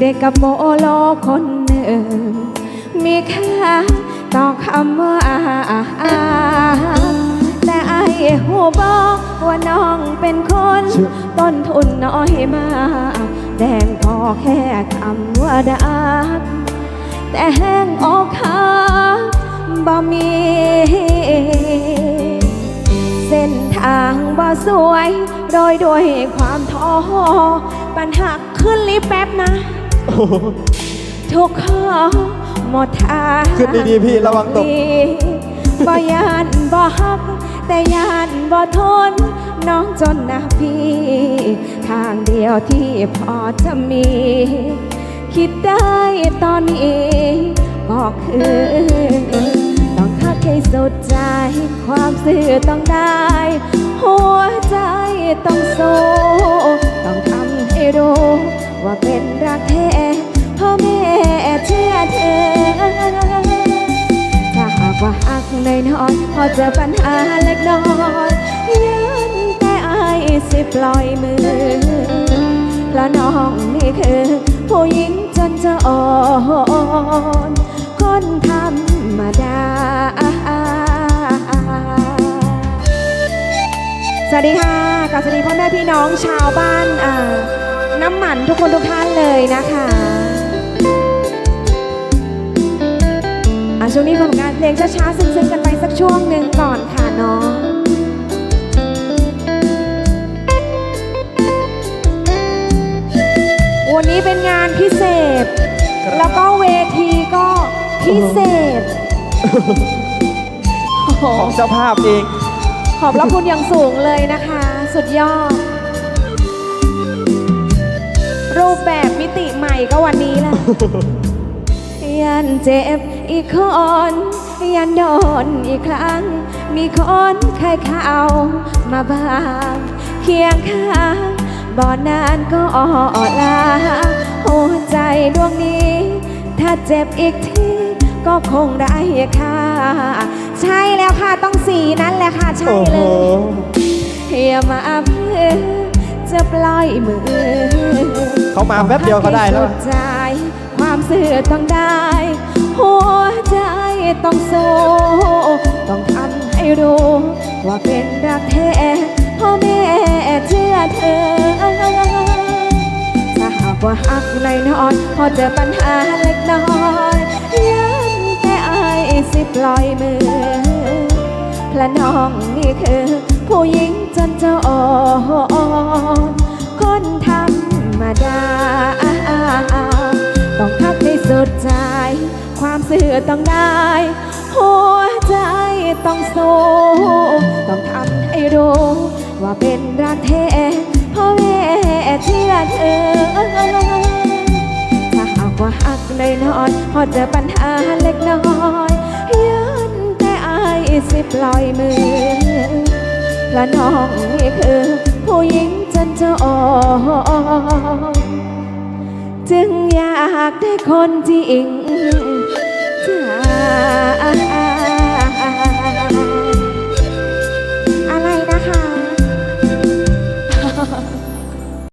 เด็กกับโมโลคนหนึ่ง มีค่าต่อคำว่าแต่ไอ้หูบอกว่าน้องเป็นคน ต้นทุนน้อยมากแดงพอแค่คำว่าดักแต่แห้งอกหักบ่มี เส้นทางบ่สวย โดยด้วยความท้อปัญหาขึ้นลิฟต์แป๊บนะ ทุกข้อหมดทางขึ้นดีๆพี่ระวังตกบ่ยานบ่ฮัก แต่ยานบ่ทน น้องจนนะพี่ ทางเดียวที่พอจะมี คิดได้ตอนนี้ก็คือ ต้องทักให้สุดใจ ความซื่อต้องได้ นน้อยๆพอเจอปัญหาเล็กน้อยยันแต่อายสิปล่อยมือเพราะน้องนี่คือผู้หญิงจนจะอ่อนคนธรรมดาสวัสดีค่ะกับสวัสดีพ่อแม่พี่น้องชาวบ้านน้ำหมันทุกคนทุกท่านเลยนะคะะช่วงนี้ผมการเพลงช้าๆซึ้งๆกันไปสักช่วงหนึ่งก่อนค่ะน้องวันนี้เป็นงานพิเศษ แล้วก็เวทีก็พิเศษโอ้โหของเจ้าภาพเอง ขอบพระคุณอย่างสูงเลยนะคะ สุดยอด รูปแบบมิติใหม่ก็วันนี้แหละยันเจ็บ อีกคนยันโดนอีกครั้ง มีคนเคยเข้ามาบ้างเคียงข้างบ่อนานก็อ่อนลาหัวใจดวงนี้ ถ้าเจ็บอีกทีก็คงได้ค่าใช่แล้วค่ะต้องสีนั้นแหละค่ะ ใช่เลยอย่ามาเพื่อจะปล่อยมือ เขามาแป๊บเดียวเขาได้แล้ว ความเสื่อต้องได้ หัวใจต้องสู้ต้องทำให้รู้ ว่าเป็นรักแท้พ่อแม่เชื่อเธอ ถ้าหากว่าหักในน้อยพอเจอปัญหาเล็กน้อยยันแต่อายสิปล่อยมือพระน้องนี่คือ ผู้หญิงจนจะอ่อ ความเสื่อต้องได้ หัวใจต้องสู้ต้องทำให้รู้ ว่าเป็นรักแท้พ่อแม่เชื่อเธอถ้าหากว่าหักในน้อยๆพอเจอปัญหาเล็กน้อยยันแต่อายสิปล่อยมือ และน้องนี่คือผู้หญิงจนจะอ่อนจึงอยากได้คนจริง Yeah.